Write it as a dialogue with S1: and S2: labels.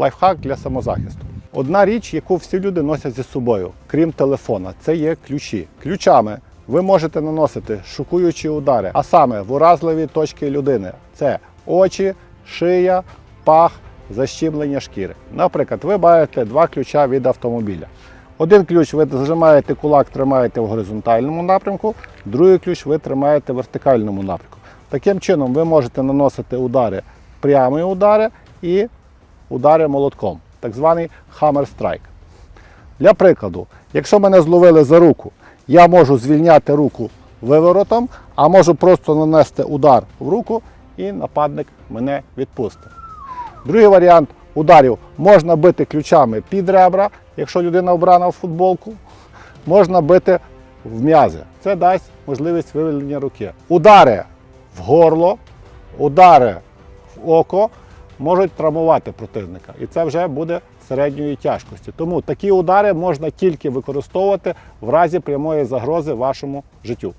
S1: Лайфхак для самозахисту. Одна річ, яку всі люди носять зі собою, крім телефона, це є ключі. Ключами ви можете наносити шокуючі удари, а саме в уразливі точки людини: це очі, шия, пах, защімлення шкіри. Наприклад, ви маєте два ключа від автомобіля. Один ключ ви зажимаєте кулак, тримаєте в горизонтальному напрямку, другий ключ ви тримаєте в вертикальному напрямку. Таким чином ви можете наносити удари, прямі удари і удари молотком, так званий hammer strike. Для прикладу, якщо мене зловили за руку, я можу звільняти руку виворотом, а можу просто нанести удар в руку і нападник мене відпустить. Другий варіант ударів можна бити ключами під ребра, якщо людина обрана в футболку, можна бити в м'язи. Це дасть можливість вивільнення руки. Удари в горло, удари в око можуть травмувати противника. І це вже буде середньої тяжкості. Тому такі удари можна тільки використовувати в разі прямої загрози вашому життю.